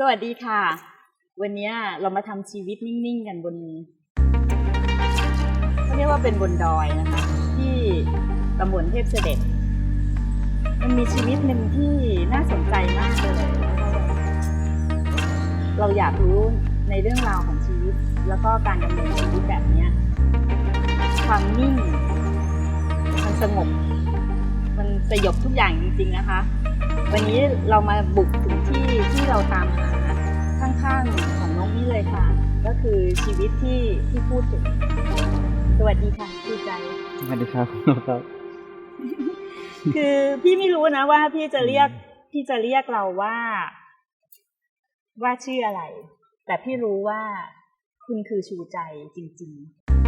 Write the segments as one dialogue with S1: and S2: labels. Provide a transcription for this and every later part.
S1: สวัสดีค่ะ วันนี้เรามาทำชีวิตนิ่ง ๆ กันบนเขาเรียกว่าเป็นบนดอยนะคะ ที่ตำบลเทพเสด็จ มันมีชีวิตหนึ่งที่น่าสนใจมากเลย เราอยากรู้ในเรื่องราวของชีวิต แล้วก็การดำเนินชีวิตแบบนี้ความนิ่งมันสงบ มันสยบทุกอย่างจริง ๆ นะคะ วันนี้เรามาบุกถึงที่ที่เราตามหา ข้างๆของน้องนี่เลยค่ะ ก็คือชีวิตที่ที่พูดถึงสวัสดีค่ะดีใจ
S2: สวัสดีครับคุณครับ
S1: คือพี่ไม่รู้นะว่าพี่จะเรียกพี่จะเรียกเราว่า ว่าชื่ออะไร แต่พี่รู้ว่าคุณคือชูใจจริง ๆ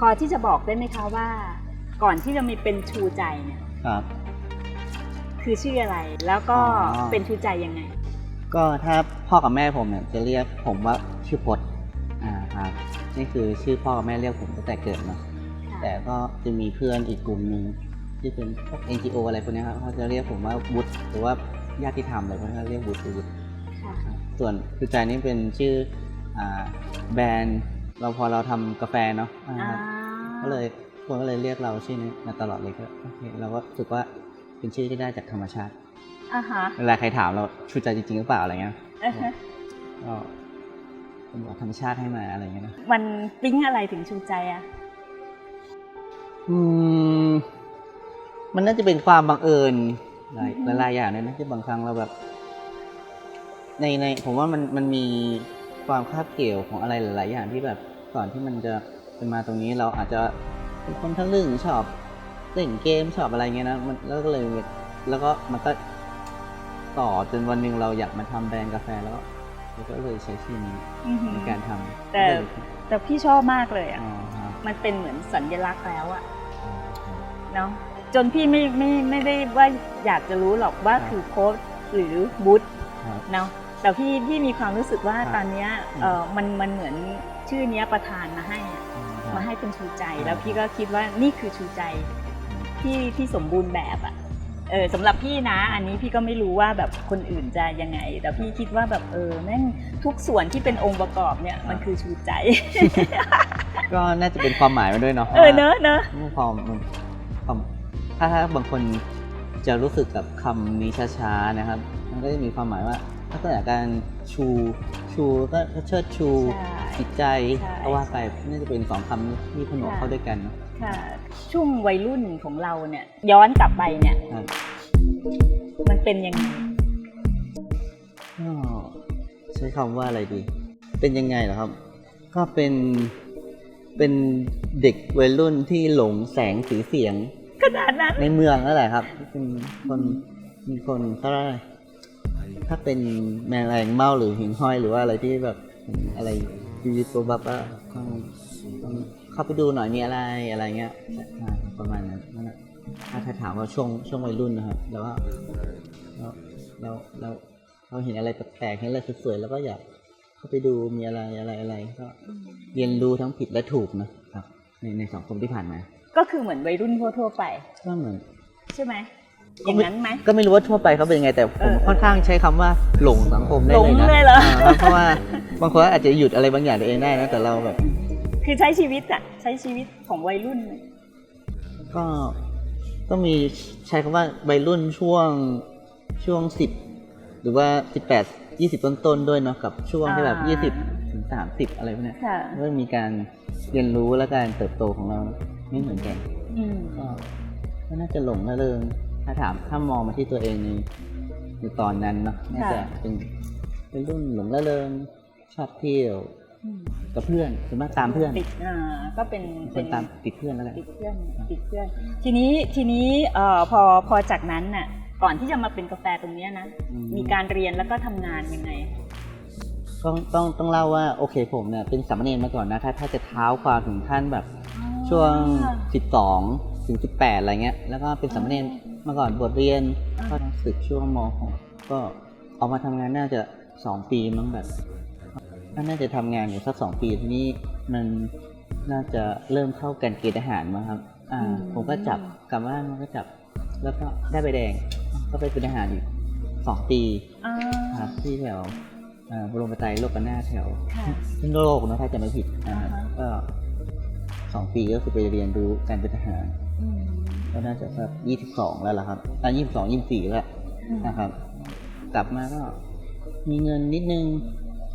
S1: พอที่จะบอกได้ไหมคะว่า ก่อนที่จะมีเป็นชูใจเนี่ย
S2: ครับ
S1: คือชื่ออะไรแล้วก็
S2: อ๋อ
S1: เป็นชูใจยังไง
S2: ก็ถ้าพ่อกับแม่ผมเนี่ยจะเรียกผมว่าชื่อพจน์อ่าครับนี่คือชื่อพ่อกับแม่เรียกผมตั้งแต่เกิดเนาะแต่ก็จะมีเพื่อนอีกกลุ่มหนึ่งที่เป็นพวก NGO อะไรพวกเนี้ยครับเขาจะเรียกผมว่าวุฒิหรือว่าญาติธรรมอะไรพวกนี้เขาเรียกวุฒิวุฒิ
S1: ค่ะ
S2: ครับส่วนคือใจนี่เป็นชื่ออ่าแบรนด์เราพอเราทำกาแฟเนาะอ่า
S1: อ่า
S2: ครับ ก็เลยคนก็เลยเรียกเราชื่อนี้มาตลอดเลยก็โอเคเราก็รู้สึกว่าเป็นชื่อที่ได้จากธรรมชาติ
S1: อ่าฮะ
S2: เวลาใครถามเราชูใจจริงๆหรือเปล่าอะไรเงี้ย
S1: อ่าฮะ
S2: ก็เป็นบอกธรรมชาติให้มาอะไรเงี้ยนะ
S1: มันปิ๊งอะไรถึงชูใจอะ
S2: อืมมันน่าจะเป็นความบังเอิญหลายหลายๆอย่างเลยนะที่บางครั้งเราแบบ ในในผมว่ามันมันมีความคาบเกี่ยวของอะไรหลาย ๆ อย่างที่แบบก่อนที่มันจะ เป็นมาตรงนี้เราอาจจะเป็นคนทะลึ่งชอบเล่นเกมชอบอะไรเงี้ยนะมันแล้วก็เลยแล้วก็มันก็ต่อจนวันหนึ่งเราอยากมาทำแบรนด์กาแฟแล้วก็เราก็เลยใช้ชื่อนี้
S1: อือหือ
S2: ในการทำ
S1: แต่แต่พี่ชอบมากเลยอะ
S2: อ๋อครับ
S1: มันเป็นเหมือนสัญลักษณ์แล้วอะ
S2: อ๋อครับ
S1: เนาะจนพี่ไม่ไม่ไม่ได้ว่าอยากจะรู้หรอกว่า
S2: ครับ
S1: คือโค้ดหรือบูธ
S2: ครับ
S1: เนาะแต่พี่พี่มีความรู้สึกว่า
S2: ครับ
S1: ตอนเนี้ย
S2: อืม
S1: เออมันมันเหมือนชื่อเนี้ยประธานมาให้อะ
S2: ครับ
S1: มาให้เป็นชูใจ
S2: ครับ
S1: แล้วพี่ก็คิดว่านี่คือชูใจที่ที่สมบูรณ์แบบอะเออสำหรับพี่นะ อันนี้พี่ก็ไม่รู้ว่าแบบคนอื่นจะยังไง แต่พี่คิดว่าแบบเออแม่งทุกส่วนที่เป็นองค์ประกอบเนี่ยมันคือชูใจ
S2: ก็น่าจะเป็นความหมายมาด้วยเนาะ
S1: เออเนอะเนอะ
S2: ความความถ้าถ้าบางคนจะรู้สึกกับคำนี้ช้าๆนะครับ มันก็จะมีความหมายว่า ลักษณะการชูชูก็เชิดชู
S1: ใช่
S2: จิตใจ
S1: ใช่
S2: ก็ว่าไปน่าจะเป็นสองคำที่ผนวก
S1: ค่ะ
S2: เข้าด้วยกันเนาะ
S1: ค่ะ ช่วงวัยรุ่นของเราเนี่ย ย้อนกลับไปเนี่ย
S2: ครับ
S1: มันเป็นยังไง
S2: ก็ใช้คำว่าอะไรดี เป็นยังไงเหรอครับ ก็เป็นเป็นเด็กวัยรุ่นที่หลงแสงสีเสียง
S1: ขนาดนั้น
S2: ในเมืองนั่นแหละครับเป็นคนมีคนเขาเรียกอะไร ถ้าเป็นแมงแรงเมาหรือหิ่งห้อยหรือว่าอะไรที่แบบอะไรยูยูตัวบับต้องต้องเข้าไปดูหน่อยมีอะไรอะไรเงี้ยประมาณนั้นนะถ้าถ้าถามว่าช่วงช่วงวัยรุ่นนะครับแล้วว่าเราเราเราเราเห็นอะไรแปลกๆเห็นอะไรสวยๆแล้วก็อยากเข้าไปดูมีอะไรอะไรอะไรก็เรียนรู้ทั้งผิดและถูกนะครับในในสังคมที่ผ่านมา
S1: ก็คือเหมือนวัยรุ่นทั่วๆไป
S2: ก็เหมือน
S1: ใช่ไหม อ
S2: ก็
S1: ย่าง
S2: ไม่
S1: นั้นไหม
S2: ก็ไม่รู้ว่าทั่วไปเขาเป็นยังไงแต่ผ
S1: เอ
S2: ม
S1: อ
S2: ค่อนข้างใช้คำว่าหลงสังคมได้
S1: หลง
S2: เลยนะ
S1: เลยเหรอา
S2: เพราะว่าบางคนอาจจะหยุดอะไรบางอย่างตัวเองได้นะแต่เราแบบ
S1: คือใช้ชีวิตอะใช้ชีวิตของวัยรุ่น
S2: ก็ก็มีใช้คำว่าวัยรุ่นช่วงช่วงสิบหรือว่าสิบแปดยี่สิบต้นๆด้วยเนาะกับช่วงที่แบบยี่สิบถึงสามสิบอะไรพวกเนี้ย
S1: ค่ะ
S2: ก็มีการเรียนรู้และการเติบโตของเราไม่เหมือนกัน
S1: อืม
S2: ก็ก็น่าจะหลงละเริง ถ้าถามถ้ามองมาที่ตัวเองในในตอนนั้นเนาะน่าจะเป็นเป็นรุ่นหลงละเริงชอบเที่ยว
S1: อืม
S2: กับเพื่อนส่วนมากตามเพื่อน
S1: ติดอ่าก็เป็น
S2: ค
S1: เป็น
S2: นตามติดเพื่อนแล้วกัน
S1: ติดเพื่อนติดเพื่อน ทีนี้ทีนี้เอ่อพอพอจากนั้นน่ะ ก่อนที่จะมาเป็นกาแฟตรงเนี้ยนะ
S2: อืม
S1: มีการเรียนแล้วก็ทำงานยังไง
S2: ต้องต้องต้องเล่าว่าโอเคผมเนี่ยเป็นสามเณรมาก่อนนะถ้าถ้าจะเท้าความถึงขั้นแบบช่วง 12 ถึง18อะไรเงี้ย แล้วก็เป็นสามเณรมาก่อนบทเรียน
S1: อ่า
S2: ก็ศึกช่วงม .6 ก็ออกมาทำงานน่าจะ2ปีมั้งแบบน่าจะทำงานอยู่สักสองปีทีนี้มันน่าจะเริ่มเข้ากันเกณฑ์ทหารมาครับ อ่า ผมก็จับกลับบ้านก็จับ แล้วก็ได้ใบแดง ก็ไปเป็นทหารอีกสองปี
S1: อ่า
S2: ครับที่แถวอ่าบรมไตรโลกนาถแถว
S1: ค่ะ
S2: ขึ้นโลกนะถ้าจะไม่ผิดนะครับ
S1: อ่าฮะ
S2: ก็สองปีก็คือไปเรียนรู้การเป็นทหาร
S1: อืม
S2: ก็น่าจะสักยี่สิบสองแล้วล่ะครับอ่ายี่สิบสองยี่สิบสี่แล้ว
S1: อืม
S2: นะครับ กลับมาก็มีเงินนิดนึง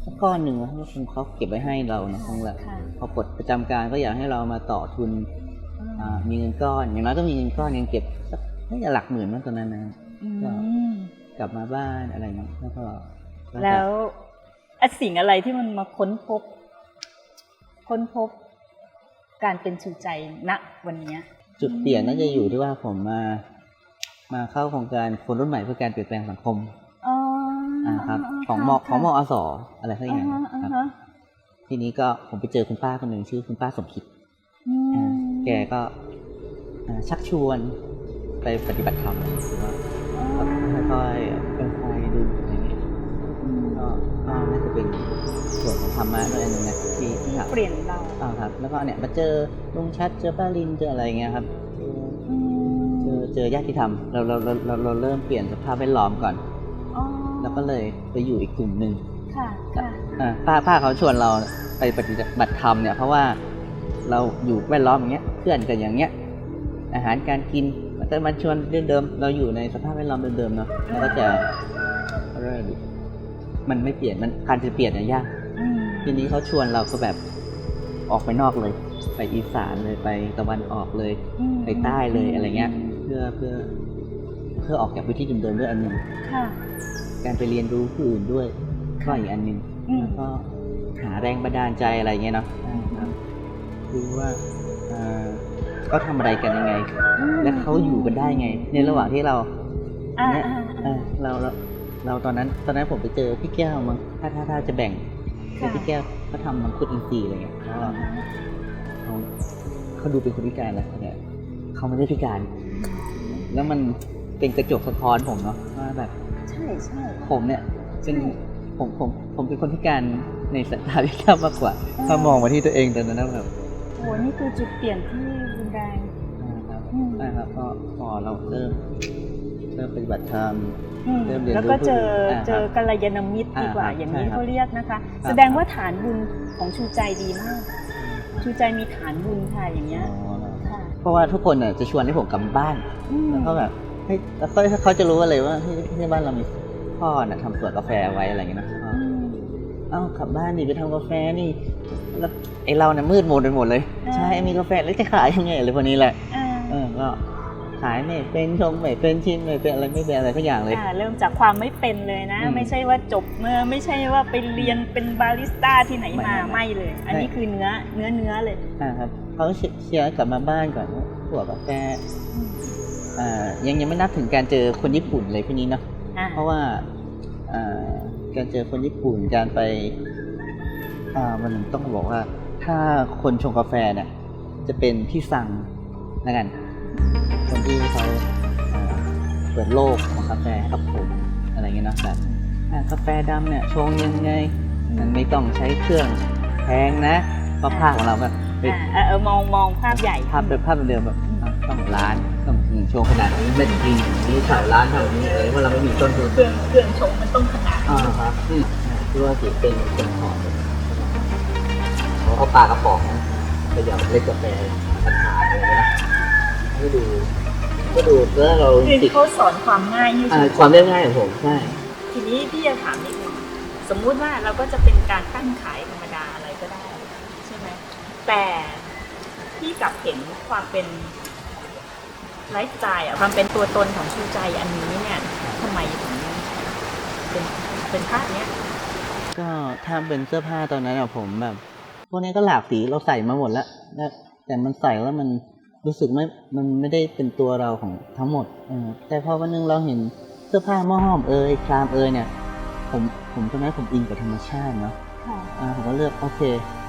S2: สักก้อนหนึ่งเขาคงเขาเก็บไว้ให้เรานะคงแหละ
S1: ค่ะ
S2: พอปลดประจำการก็อยากให้เรามาต่อทุนอ่ามีเงินก้อนอย่างน้อยก็มีเงินก้อนยังเก็บสักน่าจะหลักหมื่นมั้งตอนนั้นนะ
S1: อืม
S2: ก็กลับมาบ้านอะไรเงี้ยแล้วก็ก็จะ
S1: แล้วไอ้สิ่งอะไรที่มันมาค้นพบ ค้นพบการเป็นชูใจณวันเนี้ย
S2: จุดเปลี่ยนน่าจะอยู่ที่ว่าผมมา มาเข้าโครงการคนรุ่นใหม่เพื่อการเปลี่ยนแปลงสังคม
S1: อ๋อ
S2: อ่าครับาของม
S1: ค่ะ
S2: ของมอสอะไรสักอย่าง
S1: อ่าฮะ
S2: ครับ
S1: อ่าฮะ
S2: ทีนี้ก็ผมไปเจอคุณป้าคนหนึ่งชื่อคุณป้าสมคิด
S1: อื
S2: อ่ามแกก็อ่าชักชวนไปปฏิบัติธรรมว่าก็ค่อยๆค่อยๆดูอะไรเงี้ย
S1: อืม
S2: ก็ก็น่าจะเป็นส่วนของ ธรรมะด้วยอันหนึ่งนะที่ที่ทำ
S1: เปลี่ยนเรา
S2: อ่าครับแล้วก็เนี่ยมาเจอลุงชัดเจอป้าลินเจออะไรเงี้ยครับ
S1: อืม
S2: เจอเจอญาติธรรมเราเราเราเราเราเริ่มเปลี่ยนสภาพแวดล้อมก่อน
S1: อ๋อ
S2: แล้วก็เลยไปอยู่อีกกลุ่มหนึ่ง
S1: ค่ะค่ะ
S2: อ่าป้าป้าเขาชวนเราไปปฏิบัติธรรมเนี่ยเพราะว่าเราอยู่แวดล้อมอย่างเงี้ยเพื่อนกันอย่างเงี้ยอาหารการกินมันก็มาชวนเดิมๆเราอยู่ในสภาพแวดล้อมเดิมๆเนาะมันก็จะเริ่มมันไม่เปลี่ยนมันการจะเปลี่ยนเนี่ยยาก
S1: อืม
S2: ทีนี้เขาชวนเราก็แบบออกไปนอกเลย ไปอีสานเลยไปตะวันออกเลย
S1: อืม
S2: ไปใต้เลยอะไรเงี้ย เพื่อเพื่อเพื่อออกจากพื้นที่เดิมๆด้วยอันหนึ่ง
S1: ค่ะ
S2: การไปเรียนรู้ผู้อื่นด้วยก็อีกอันหนึ่ง
S1: อืม
S2: แล้วก็หาแรงบันดาลใจอะไรเงี้ยเนาะครับดูว่าเอ่อเขาทำอะไรกันยังไง และเขาอยู่กันได้ไง ในระหว่างที่เรา
S1: อ่า
S2: เนี่ย
S1: อ่า
S2: เออเราเราเราตอนนั้นตอนนั้นผมไปเจอพี่แก้วมั้งถ้าถ้าถ้าจะแบ่ง คือพี่แก้วเขาทำมังคุดอินทรีย์อะไรเงี้ยแล้ว
S1: อ่า
S2: เขาเขาดูเป็นคนพิการแล้วแต่เขาไม่ได้พิการ แล้วมันเป็นกระจกสะท้อนผมเนาะว่าแบบ
S1: ใช่ใช่
S2: ผมเนี่ยเป็น
S1: ใช่
S2: ผมผมผมเป็นคนพิการในสายตาพิการมากกว่า ถ้ามองมาที่ตัวเองตอนนั้นนะแบบ
S1: โหนี่คือจุดเปลี่ยนที่รุนแรง
S2: นะครับ
S1: อืม
S2: นะครับก็พอเราเริ่ม เริ่มปฏิบัติธรรม
S1: อืม
S2: เริ่มเรียนรู้
S1: แล้วก็เจอ
S2: ผู้อื่นอ่า
S1: เจอกัลยาณมิตรดีกว่า
S2: อ่าครับ
S1: อย่างนี้
S2: ใช่ครับ
S1: เขาเรียกนะคะ
S2: ครับ
S1: แสดงว่าฐานบุญของชูใจดีมาก ชูใจมีฐานบุญค่ะอย่างเงี้ย
S2: อ๋อเหรอ
S1: ค่ะ
S2: เพราะว่าทุกคนเนี่ยจะชวนให้ผมกลับบ้าน
S1: อืม
S2: แล้วก็แบบเฮ้ยแล้วเขาเขาจะรู้เลยว่าที่ที่บ้านเรามีพ่อน่ะทำสวนกาแฟไว้อะไรอย่างเงี้ยนะ
S1: อืม
S2: เอ้ากลับบ้านดิไปทำกาแฟนี่แล้วไอเราเนี่ยมืดมนไปหมดเลย
S1: อ่า
S2: ใช่มีกาแฟแล้วจะขายยังไงเลยพวกนี้แหละ
S1: อ่า
S2: เออก็ ขายไม่เป็นชงไม่เป็นชิมไม่เป็นอะไรไม่เป็นอะไรทุกอย่างเลย
S1: อ่าเริ่มจากความไม่เป็นเลยนะ
S2: อืม
S1: ไม่ใช่ว่าจบเมื่อไม่ใช่ว่าไปเรียนเป็นบาริสต้าที่ไหนมา
S2: ไม่ไม่
S1: ไม่เลย อันนี้
S2: ใช่
S1: คือเนื้อเนื้อเนื้อเลย
S2: อ่าครับเขาเชีเชียร์ให้กลับมาบ้านก่อนว่าขัวกาแฟ
S1: อืม
S2: อ่ายังยังไม่นับถึงการเจอคนญี่ปุ่นเลยพวกนี้เนาะ
S1: อ่า
S2: เพราะว่าอ่าการเจอคนญี่ปุ่นการไปอ่ามันต้องบอกว่าถ้าคนชงกาแฟเนี่ยจะเป็นที่สั่งนะกัน คนที่เขาอ่าเปิดโลกของกาแฟให้กับผมอะไรเงี้ยเนาะแบบอ่ากาแฟดำเนี่ยชงยังไง มันไม่ต้องใช้เครื่องแพงนะเพราะภาพของเราแบบเป็น
S1: อ่าเออเออมองมองภาพใหญ่
S2: ภาพเดิมภาพเดิมแบบอะต้องร้านต้องอืมโชว์ขนาดนี้ไม่จริงนี่ขายร้านเท่านี้เองว่าเราไม่มีต้นทุน
S1: เครื่องเครื่องชงมันต้องขนาด
S2: อ่าครับอืมที่ว่าสิเป็นเป็นของเขาเขาปลากระป๋องไปหยอดเล็กกาแฟมันขายอะ ไรเงี้ยนี่ก็ดูแล้วเรา
S1: คือ
S2: ติด
S1: เขาสอนความง่ายให้
S2: อ่าความเรียบง่ายของผมใช่
S1: ทีนี้พี่จะถามนิดนึงสมมุติว่าเราก็จะเป็นการตั้งขายธรรมดาอะไรก็ได้ ใช่ไหมแต่พี่กลับเห็นความเป็นไลฟ์สไตล์อะความเป็นตัวตนของชูใจอันนี้เนี่ยทำไมถึงเป็นเป็นภาพเนี้ย
S2: ก็ถ้าเป็นเสื้อผ้าตอนนั้นอะผมแบบ พวกนี้ก็หลากสีเราใส่มาหมดแล้วแล้วแต่มันใส่แล้วมัน รู้สึกไม่ มันไม่ได้เป็นตัวเราของทั้งหมดเออแต่พอวันหนึงเราเห็นเสื้อผ้าหม้อห้อมเอยครามเอยเนี่ย ผมผมตอนนั้นผมอินกับธรรมชาติเนาะ
S1: ค่ะ
S2: อ่าผมก็เลือกโอเค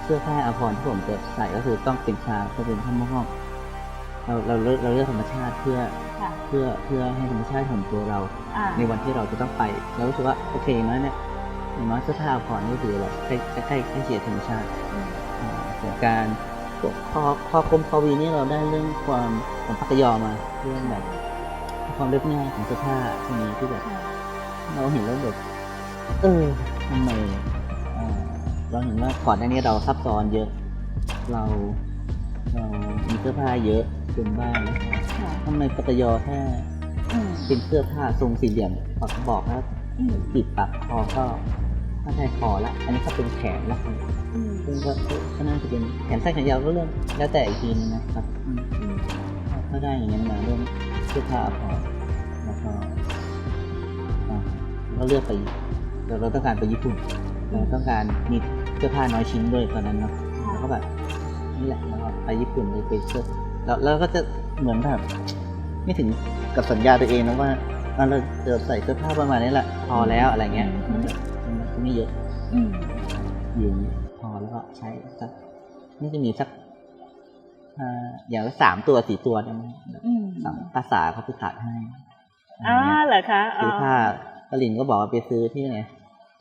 S2: เสื้อผ้าอาภรณ์ที่ผมจะใส่ก็คือต้องเป็นครามก็เป็นผ้าหม้อห้อมเราเราเลือกเราเลือกธรรมชาติเพื่อ
S1: ค่ะ
S2: เพื่อเพื่อให้ธรรมชาติของตัวเรา
S1: อ่า
S2: ในวันที่เราจะต้องไปเรารู้สึกว่าโอเคอย่างน้อยเนี่ยอย่างน้อยเสื้อผ้าผ่อนก็คือเราใกล้ใกล้ใกล้ใกล้เคียงธรรมชาติ
S1: อืม
S2: อ่าส่วนการ พวกคอคอคมคอวีนี่เราได้เรื่องความของพักยอมาเรื่องแบบความเรียบง่ายของเสื้อผ้าที่นี้ที่แบบ
S1: ค่ะ
S2: เราเห็นแล้วแบบเออทำไมอ่าเราเห็นว่าก่อนหน้านี้เราซับซ้อนเยอะ เราเรามีเสื้อผ้าเยอะจนบ้างนะครับ
S1: ค่ะ
S2: ทำไมปัตยอแค่
S1: อืม
S2: เป็นเสื้อผ้าทรงสี่เหลี่ยมปักบอกแล้ว
S1: อืม
S2: ปิดปากคอก็ถ้าใช่คอละ อันนี้ก็เป็นแขนละ
S1: อืม
S2: ซึ่งก็ก็น่าจะเป็นแขนสั้นแขนยาวก็เรื่องแล้วแต่อีกทีนึงนะครับอืม
S1: อืม
S2: ถ้าได้อย่างนั้นมาเรื่องเสื้อผ้าพอแล้วก็อ่าก็เลือกไปเราเราต้องการไปญี่ปุ่นเราต้องการมีเสื้อผ้าน้อยชิ้นด้วยตอนนั้นเนาะแล้วก็แบบนี่แหละแล้วก็ไปญี่ปุ่นเลยไปเสื้อแล้วแล้วก็จะเหมือนแบบไม่ถึงกับสัญญาตัวเองนะว่าอะเราจะใส่เสื้อผ้าประมาณนี้แหละพอแล้วอะไรเงี้ยมันแบบมันไม่เยอะ
S1: อืม
S2: ยืนพอแล้วก็ ใช้สักนี่จะมีสักอ่าอย่างละสามตัวสี่ตัวได้ไหม
S1: อืม
S2: สั่งภาษาเขาไปตัดให้
S1: อ่า
S2: อะไรเงี้ย
S1: เหรอคะอ๋อ
S2: ซื้อผ้ากลินก็บอกว่าไปซื้อที่ไหน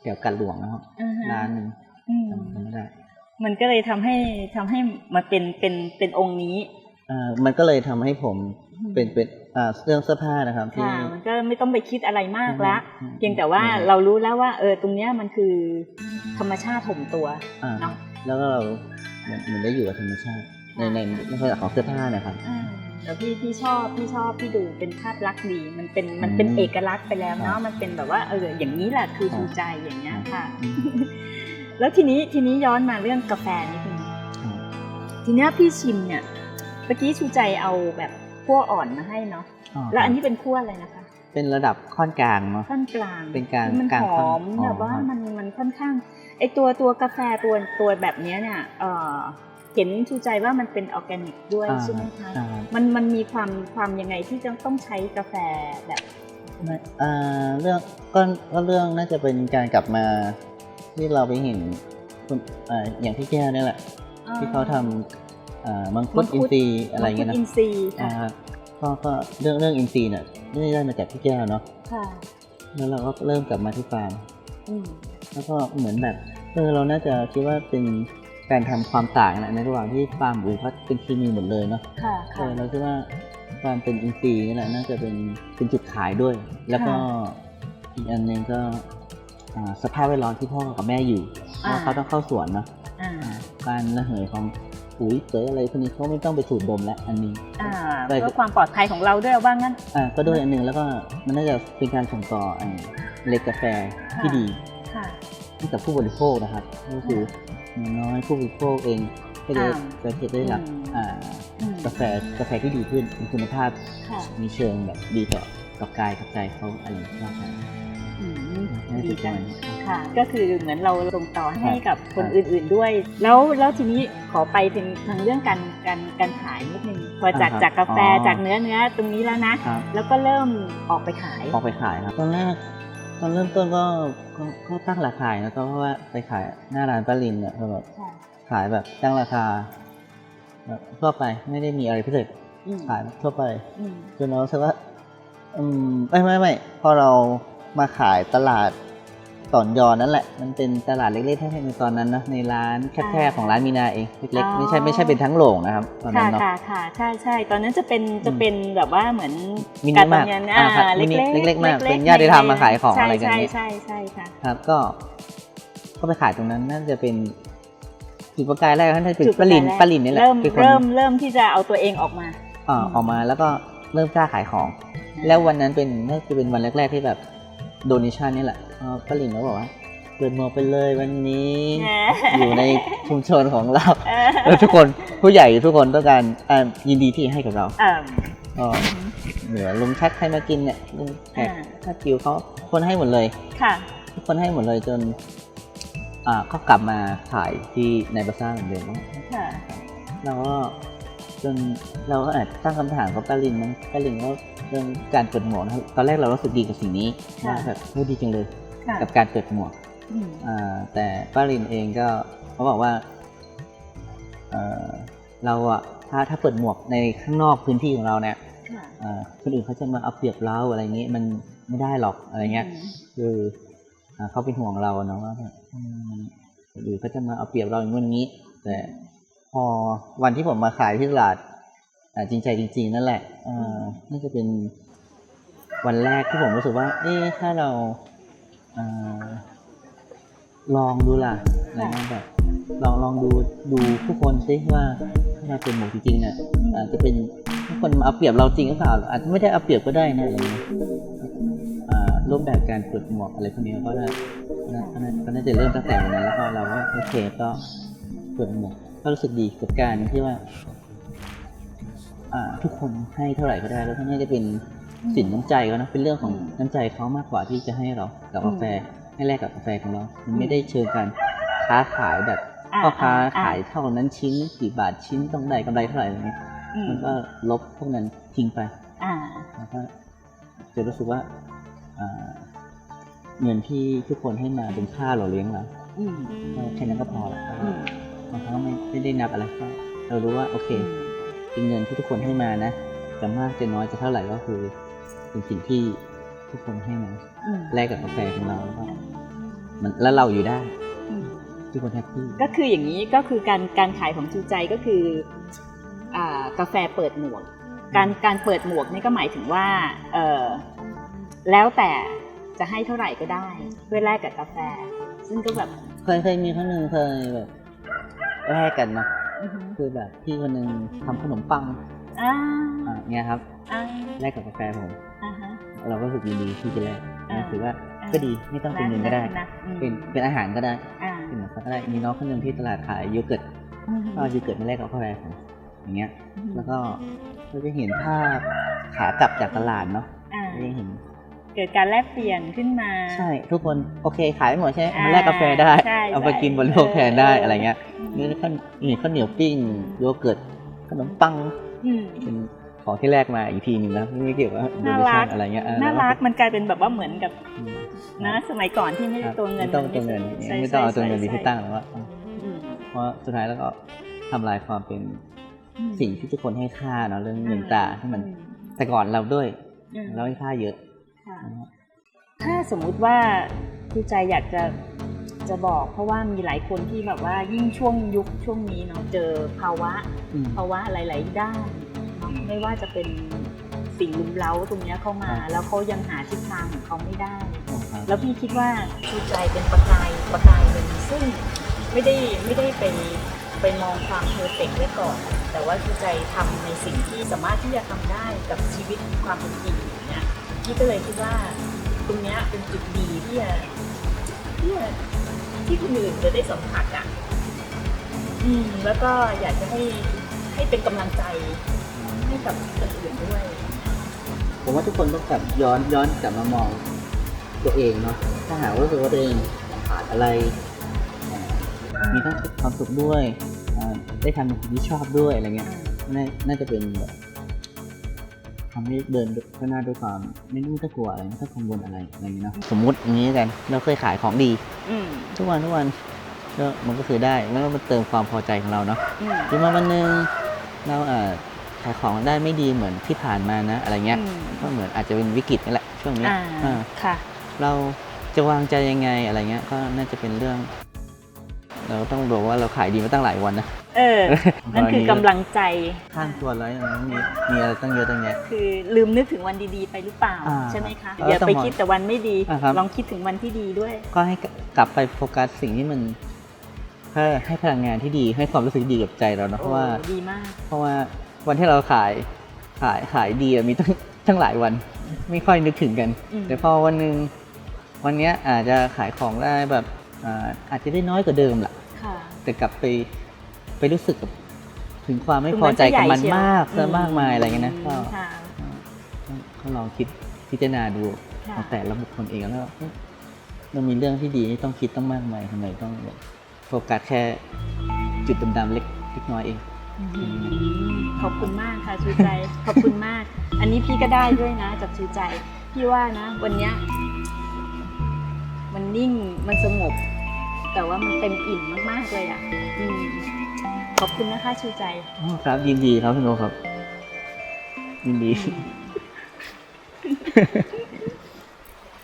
S2: แถวกันหลวงนะครับ
S1: อ่าฮะ
S2: ร้านหนึ่ง
S1: อืม
S2: จำไม่ได้
S1: มันก็เลยทำให้ทำให้มาเป็นเป็นเป็นองค์นี้
S2: อ่ามันก็เลยทำให้ผมเป็นเป็นอ่าเรื่องเสื้อผ้านะครับที่
S1: ค่ะมันก็ไม่ต้องไปคิดอะไรมากละ
S2: อืม
S1: เพียงแต่ว่า
S2: อืม
S1: เรารู้แล้วว่า เออตรงเนี้ยมันคือธรรมชาติถมตัว
S2: อ่า
S1: เนาะ
S2: แล้วก็เราเหมือนเหมือนได้อยู่กับธรรมชาติในในในลักษณะของเสื้อผ้านะครับ
S1: อ่าแล้วพี่พี่ชอบพี่ชอบพี่ดูเป็นภาพลักษณ์ดีมันเป็นมันเป็น
S2: อืม
S1: เอกลักษณ์ไปแล้ว
S2: ครั
S1: เนาะ
S2: บ
S1: มันเป็นแบบว่าเอออย่างนี้แหละคือ
S2: ครับ
S1: ดูใจอย่างเงี้ยค่ะ
S2: อืม
S1: แล้วทีนี้ทีนี้ย้อนมาเรื่องกาแฟนิดนึง
S2: ครับ
S1: ทีเนี้ยพี่ชิมเนี่ยเมื่อกี้ชูใจเอาแบบขั้วอ่อนมาให้เนาะแล้วอันนี้เป็นขั้วอะไรนะคะ
S2: เป็นระดับค่อนกลางเนาะ
S1: ขั้นกลาง
S2: เป็นการ
S1: มัน
S2: กลาง
S1: หอม
S2: หอม
S1: แบบว่า
S2: ครับ
S1: มันมันค่อนข้าง ไอตัวตัวกาแฟตัวตัวแบบเนี้ยเนี่ยเออเห็นชูใจว่ามันเป็นออร์แกนิกด้วย
S2: อ่า
S1: ใช่ไหมคะ
S2: อ่า
S1: มันมันมีความความยังไงที่จะต้องใช้กาแฟแบบ
S2: ไม่อ่าเรื่องก็ก็เรื่องน่าจะเป็นการกลับมาที่เราไปเห็นคนอ่าอย่างที่แก้วนี่แหละ ที่เขาทำอ่ามังคุดอินทรีย์อะไรเงี้ย
S1: มั
S2: นะ
S1: งคุดอินทรีย์
S2: อ่า
S1: ค่ะ
S2: ก็ก็เรื่องเรื่องอินทรีย์เนี่ยนี่ได้มาจากพี่แก้วเนาะ
S1: ค่ะ
S2: แล้วเราก็เริ่มกลับมาที่ฟาร์ม
S1: อืม
S2: แล้วก็เหมือนแบบเออเราน่าจะคิดว่าเป็นการทำความต่างนะในระหว่างที่ฟาร์มอื่นเขาเป็นเคมีหมดเลยเนาะ
S1: ค่ะ
S2: เอ
S1: ค่ะ
S2: อเราคิดว่าการเป็นอินทรีย์นี่แหละน่าจะเป็นเป็นจุดขายด้วย แล้วก็
S1: ค่ะ
S2: อีกอันหนึ่งก็อ่าสภาพแวดล้อมที่พ่อกับแม่อยู่เพราะว่าเขาต้องเข้าสวนเนาะ
S1: อ่า
S2: อ่าการระเหยของปุ๋ยเสยอะไรพวกนี้เขาไม่ต้องไปสูดดมแล้วอันนี้
S1: อ่า
S2: ได้
S1: เพื่อความปลอดภัยของเราด้วยว่างั้น
S2: อ่าก็ด้วยอันหนึงแล้วก็มันน่าจะเป็นการส่งต่อไอ้เมล็ดกาแฟที่
S1: ค่ะ
S2: ดี
S1: ค่ะ
S2: ให้กับผู้บริโภคนะครับก็คืออย่างน้อยผู้บริโภคเองก็จะ
S1: อ่า
S2: จะจะได้รับ
S1: อืม
S2: อ่า
S1: อืม
S2: กาแฟกาแฟที่ดีขึ้นมีคุณภาพ
S1: ค่ะ
S2: มีเชิงแบบดีต่อกับกายกับใจเขาอะไรมากกว่า
S1: อืม
S2: น่า
S1: ดี
S2: จะ
S1: จัง
S2: ประมาณนี้
S1: ค่ะ ก็คือเหมือนเราส่งต่อให้
S2: ครับ
S1: กับคน
S2: ครับ
S1: อื่นๆด้วย แล้วแล้วทีนี้ขอไปถึงทางเรื่องการการการขายนิดนึงพอจาก
S2: อ่าครับ
S1: จากกาแฟ
S2: อ๋อ
S1: จากเนื้อเนื้อตรงนี้แล้วนะ
S2: ครับ
S1: แล้วก็เริ่มออกไปขาย
S2: ออกไปขายครับตอนแรก ตอนเริ่มต้นก็ก็ก็ตั้งราคานะก็เพราะว่าไปขายหน้าร้านป้าลินเนี่ยก็แบบ
S1: ค่ะ
S2: ขายแบบตั้งราคาแบบทั่วไปไม่ได้มีอะไรพิเศษ
S1: อืม
S2: ขายทั่วไป
S1: อืม
S2: จนเรารู้สึกว่า อืมไม่ไม่ไม่พอเรามาขายตลาด ตอนยอนนั่นแหละ มันเป็นตลาดเล็กๆแค่ในตอนนั้นนะในร้านแคบๆของร้านมีนาเองเล็กๆไม่ใช่ไม่ใช่เป็นทั้งโหลงนะครับตอนนั้
S1: ค่ะ
S2: นเนาะ
S1: ค่ะค่ะใช่ใช่ตอนนั้นจะเป็นจะ
S2: อืม
S1: เป็นแบบว่าเหมือน
S2: มินิ
S1: การ
S2: มาก
S1: ตอนเย็น
S2: อ่าครับ
S1: อ่า
S2: มินิ
S1: เล็กๆ
S2: เล็กๆมาก
S1: ๆ
S2: เป็นญาติธรรมมาขายของ
S1: ใช่
S2: อะไรกัน
S1: ใช่
S2: เนี่ย
S1: ใช่ใช่ค่ะ
S2: ครับก็ก็ไปขายตรงนั้นน่าจะเป็นจุดประกายแรกท่านจะเป็น
S1: จุด
S2: ปาลิน
S1: แรก
S2: ปาลินนี่แหละ
S1: เริ่ม
S2: เป็นคน
S1: เริ่มเริ่มที่จะเอาตัวเองออกมา
S2: อ่าออกมาแล้วก็เริ่มกล้าขายของ แล้ววันนั้นเป็นน่าจะเป็นวันแรก ๆที่แบบโดนิชันนี่แหละเอ่อป้าลินก็บอกว่าเปิดหมวกไปเลยวันนี้
S1: แหม
S2: อยู่ในชุมชนของเรา
S1: เออ
S2: แล้วทุกคนผู้ใหญ่ทุกคนต้องการอ่ายินดีที่ให้กับเรา
S1: เอิ่ม
S2: ก็เหลือลุงชักใครมากินเนี่ยลุงแขก
S1: อ่า
S2: ถ้าคิวเขาคนให้หมดเลย
S1: ค่ะ
S2: ทุกคนให้หมดเลยจนอ่าก็กลับมาถ่ายที่ในบาซ่าเหมือนเดิม
S1: ค่ะ
S2: เราก็จนเราก็อาจตั้งคำถามกับป้าลินนะป้าลินก็เรื่องการเปิดหมวกนะตอนแรกเรารู้สึกดีกับสิ่งนี้ว่าแบบโอ้ดีจังเลย
S1: ค่ะ
S2: กับการเปิดหมวก
S1: อืม
S2: อ่าแต่ป้าลินเองก็เขาบอกว่าเอ่อเราอะถ้าถ้าเปิดหมวกในข้างนอกพื้นที่ของเราเนี่ย
S1: ค่ะ
S2: อ่าคนอื่นเขาจะมาเอาเปรียบเราอะไรเงี้ยมันไม่ได้หรอกอะไรเงี้ย คืออ่าเขาเป็นห่วงเราเนาะว่าแบบอืมคนอื่นเขาจะมาเอาเปรียบเราอย่างนู้นอย่างนี้ แต่พอวันที่ผมมาขายที่ตลาดอ่าจริงใจจริง ๆ นั่นแหละอ่าน่าจะเป็นวันแรกที่ผมรู้สึกว่า เอ๊ะถ้าเรา อลองดูล่ะอะไรเงี้ยแบบ ลองลองดูดูผู้คนซิว่าถ้าเราเป็นหมูจริงๆเนี่ยอาจจะเป็นทุกคนมาเอาเปรียบเราจริงหรือเปล่าอาจจะไม่ได้เอาเปรียบก็ได้นะอะไรเงี้ยอ่ารูปแบบการเปิดหมวกอะไรพวกนี้ก็น่าน่าน่าก็น่าจะเริ่มตั้งแต่วันนั้นแล้วก็เราก็โอเคก็เปิดหมวกก็รู้สึกดีกับการที่ว่า อ่า ทุกคนให้เท่าไหร่ก็ได้แล้วก็น่าจะเป็น สินน้ำใจเขานะเป็นเรื่องของน้ำใจเขามากกว่าที่จะให้เรากับกาแฟให้แลกกับกาแฟของเรา มันไม่ได้เชิงการค้าขายแบบ
S1: อ่า
S2: พ่อค้า
S1: อ่า
S2: ขายเท่านั้นชิ้นกี่บาทชิ้นต้องได้กำไรเท่าไหร่อะไรเงี้ย
S1: อืม
S2: มันก็ลบพวกนั้นทิ้งไป
S1: อ่า
S2: แล้วก็จะรู้สึกว่าอ่าเงินที่ทุกคนให้มาเป็นค่าหล่อเลี้ยงเรา
S1: อืม
S2: ก็แค่นั้นก็พอละ
S1: อืม
S2: บางครั้งไม่ไม่ได้นับอะไรก็เรารู้ว่าโอเคเป็นเงินที่ทุกคนให้มานะจะมากจะน้อยจะเท่าไหร่ก็คือ เป็นสิ่งที่ทุกคนให้มา
S1: อืม
S2: แลกกับกาแฟของเราแล้วก็มันแล้วเราอยู่ได้
S1: อืม
S2: ทุกคนแฮปปี้
S1: ก็คืออย่างนี้ก็คือการการขายของจูใจก็คืออ่ากาแฟเปิดหมวก การการเปิดหมวกนี่ก็หมายถึงว่าเออแล้วแต่จะให้เท่าไหร่ก็ได้ เพื่อแลกกับกาแฟ ซึ่งก็แบบ
S2: เคยเคยมีครั้งหนึ่งเคยแบบแลกกันนะ
S1: อือฮึ
S2: คือแบบพี่คนหนึ่งทำขนมปัง
S1: อ่า
S2: อะเนี่ยครับ
S1: อ่า
S2: แลกกับกาแฟผม
S1: อ่าฮะ
S2: เราก็รู้สึกยินดีที่จะแลก
S1: อ่า
S2: นะถือว่า
S1: อ่า
S2: ก็ดีไม่ต้องเป็นเงินก็ได้
S1: นะอืม
S2: เป็นเป็นอาหารก็ได้
S1: อ่า
S2: เป็นแบบก็ได้มีน้องคนหนึ่งที่ตลาดขายโยเกิร์ต
S1: อืม
S2: ก็เอาโยเกิร์ตมาแลกกับกาแฟผมอย่างเงี้ย
S1: อืม
S2: แล้วก็เราจะเห็นภาพขากลับจากตลาดเนาะ
S1: อ่า
S2: เราจะเห็น
S1: เกิดการแลกเปลี่ยนขึ้นมา
S2: ใช่ทุกคนโอเคขายไม่หมดใช่ไหม
S1: อ่า
S2: มาแลกกาแฟได้
S1: ใช่
S2: เอาไป
S1: ใช่
S2: กินบนโลกแทนได้
S1: เอออ
S2: อะไรเงี้ย
S1: อืม
S2: นี่ข้าวนี่ข้าวเหนียวปิ้งโยเกิร์ตขนมปัง
S1: อืม
S2: เป็น ของที่แลกมาอีกทีหนึ่งนะไม่เกี่ยวกับ
S1: น่ารัก
S2: อะไรเงี้ยเออ
S1: น่ารักมันกลายเป็นแบบว่าเหมือนกับ
S2: อืม
S1: นะสมัยก่อนที่ไม่
S2: ค
S1: ได้
S2: รับ
S1: ตัวเงิน
S2: ไม่ต้องตัวเงิน
S1: ใช่
S2: ไม่ต้องเอาตัวเงิน
S1: ใช่
S2: ดีที่ตั้งหรอกว่า
S1: อืม
S2: เพราะสุดท้ายแล้วก็ทำลายความเป็น
S1: อืม
S2: สิ่งที่ทุกคนให้ค่าเนาะเรื่องเงินตราที่มัน
S1: อื
S2: แต่ก่อนเราด้วย
S1: อืม
S2: เราให้ค่าเยอะ
S1: ค่ะ
S2: นะครับ
S1: ถ้าสมมุติว่าคือใจอยากจะจะบอก เพราะว่ามีหลายคนที่แบบว่ายิ่งช่วงยุคช่วงนี้เนาะเจอภาวะ
S2: อืม
S1: ภาวะหลาย ๆ ด้านเนาะ ไม่ว่าจะเป็นสิ่งลุมเล้าตรงเนี้ยเข้ามา
S2: ครับ
S1: แล้วเขายังหาทิศทางของเขาไม่ได้
S2: ครับ
S1: แล้วพี่คิดว่าชูใจเป็นประกายประกายหนึ่งซึ่งไม่ได้ไม่ได้ไปไปมองความเพอร์เฟกต์ไว้ก่อน แต่ว่าชูใจทำในสิ่งที่สามารถที่จะทำได้กับชีวิตความเป็นจริงอย่างเนี้ยพี่ก็เลยคิดว่าตรงเนี้ยเป็นจุดดีที่จะที่จะที่คนอื่นจะได้สัมผัสอะอืมแล้วก็อยากจะให้ให้เป็นกำลังใจ ให้กับคนอื่นด้วย
S2: ผมว่าทุกคนต้องกลับย้อนย้อนกลับมามองตัวเองเนาะถ้าหากว่ารู้สึกว่าตัวเองขาดอะไรอ่ามีทั้งความสุขด้วยอ่าได้ทำในสิ่งที่ชอบด้วยอะไรเงี้ยน่าน่าจะเป็นแบบทำให้เดินข้างหน้าด้วยความไม่ไม่ต้องกลัวอะไรไม่ต้องกังวลอะไรอะไรอย่างเงี้ยเนาะสมมุติอย่างนี้กันเราเคยขายของดี
S1: อืม
S2: ทุกวันทุกวันก็มันก็คือได้แล้วก็มาเติมความพอใจของเราเนาะ
S1: อืม
S2: จนมาวันหนึ่งเราเอ่อ ขายของได้ไม่ดีเหมือนที่ผ่านมานะ อะไรเงี้ย
S1: อืม
S2: ก็เหมือนอาจจะเป็นวิกฤตนี่แหละช่วงเนี้ย
S1: อ่า
S2: อ่า
S1: ค่ะ
S2: เราจะวางใจยังไงอะไรเงี้ย ก็น่าจะเป็นเรื่อง เราต้องบอกว่าเราขายดีมาตั้งหลายวันนะ
S1: เออ นั่นคือกำลังใจ
S2: ข้างตัวแล้วยังมีมีอะไรตั้งเยอะตั้งแยะ
S1: คือลืมนึกถึงวันดีๆไปหรือเปล่า
S2: อ่า
S1: ใช่ไหมคะ
S2: เออ
S1: อย่า
S2: ต้อง
S1: ไป
S2: มอง
S1: คิดแต่วันไม่ดี
S2: อ่าครับ
S1: ลองคิดถึงวันที่ดีด้วย
S2: ก็ให้กลับไปโฟกัสสิ่งที่มันให้ให้พลังงานที่ดีให้ความรู้สึกดีกับใจเรานะเพราะว่า
S1: โอ้ดีมาก
S2: เพราะว่า วันที่เราขายขายขายดีอะมีตั้งตั้งหลายวัน ไม่ค่อยนึกถึงกัน
S1: อืม
S2: แต่พอวันหนึ่งวันเนี้ยอาจจะขายของได้แบบอ่าอาจจะได้น้อยกว่าเดิมล่ะ
S1: ค่ะ
S2: แต่กลับไปไปรู้สึกกับถึงความไม่
S1: คือ
S2: พอใจกับ
S1: ใหญ่
S2: มัน
S1: เชียว
S2: มากซะ
S1: อื
S2: มากมายอะไรเงี้ยนะก็
S1: ค่ะ
S2: ก็ลองคิดพิจารณาดู
S1: ค่ะ
S2: ของแต่ละบุคคลเองแล้วเอ๊ะมันมีเรื่องที่ดีที่ต้องคิดต้องมากมายทำไมต้องแบบโฟกัสแค่จุดดำๆเล็กเล็กน้อยเอง
S1: อืม ขอบคุณมากค่ะชูใจ ขอบคุณมาก อันนี้พี่ก็ได้ด้วยนะจากชูใจ พี่ว่านะ วันเนี้ยมันนิ่งมันสงบ แต่ว่ามันเต็มอิ่มมากๆเลยอะอืมขอบคุณนะคะชูใจ
S2: อ๋อครับยินดีครับพี่โนครับ ยินดี
S1: อืม